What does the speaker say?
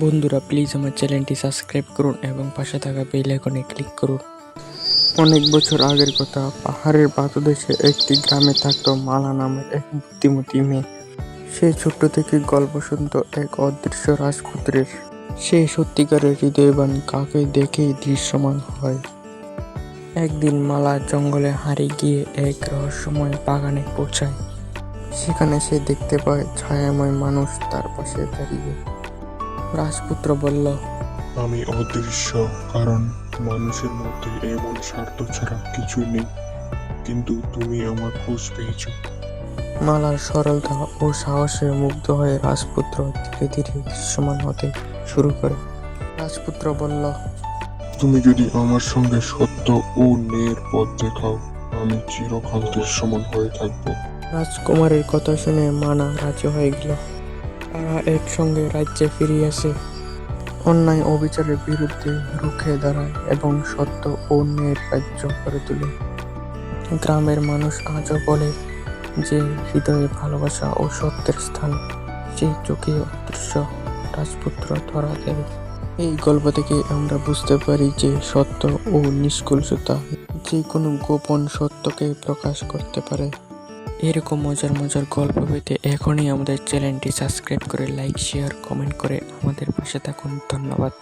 বন্ধুরা প্লিজ আমার চ্যানেলটি সাবস্ক্রাইব করুন এবং পাশে থাকা বেল আইকনে ক্লিক করুন। অনেক বছর আগের কথা, পাহাড়ের পাদদেশে একটি গ্রামে থাকতো মালা নামের এক বুদ্ধিমতী মেয়ে। সে ছোট্ট থেকে গল্প শুনত এক অদৃশ্য রাজপুত্রের। সে সত্যিকারের হৃদয়বান কাকে দেখেই দৃশ্যমান হয়। একদিন মালা জঙ্গলে হারিয়ে গিয়ে এক রহস্যময় বাগানে পৌঁছায়। সেখানে সে দেখতে পায় ছায়াময় মানুষ তার পাশে দাঁড়িয়ে। রাজপুত্র বলল আমি অদৃশ্য কারণ মানুষের মধ্যে এমন স্বার্থ ছাড়া কিছু নেই। কিন্তু তুমি আমার খোঁজ পেয়েছ। মালার সরলতা ও সাহসে মুগ্ধ হয়ে রাজপুত্র ধীরে ধীরে দৃশ্যমান হতে শুরু করে। রাজপুত্র বলল তুমি যদি আমার সঙ্গে সত্য ও ন্যায়ের পথ দেখাও আমি চিরকাল দৃশ্যমান হয়ে থাকব। রাজকুমারের কথা শুনে মানা রাজি হয়ে গেল। তারা একসঙ্গে রাজ্যে ফিরে আসে। অন্যায় অবিচারের বিরুদ্ধে রুখে দাঁড়ায় এবং সত্য ও ন্যায়ের রাজ্য করে তোলে। গ্রামের মানুষ আজও বলে যে হৃদয়ে ভালোবাসা ও সত্যের স্থান সেই চোখে অদৃশ্য রাজপুত্র ধরা দেয় এই গল্প থেকে আমরা বুঝতে পারি যে সত্য ও নিষ্কুলসতা যে কোনো গোপন সত্যকে প্রকাশ করতে পারে। এরকম মজার মজার গল্প পেতে এখনই আমাদের চ্যানেলটি সাবস্ক্রাইব করে লাইক শেয়ার কমেন্ট করে আমাদের পাশে থাকুন। ধন্যবাদ।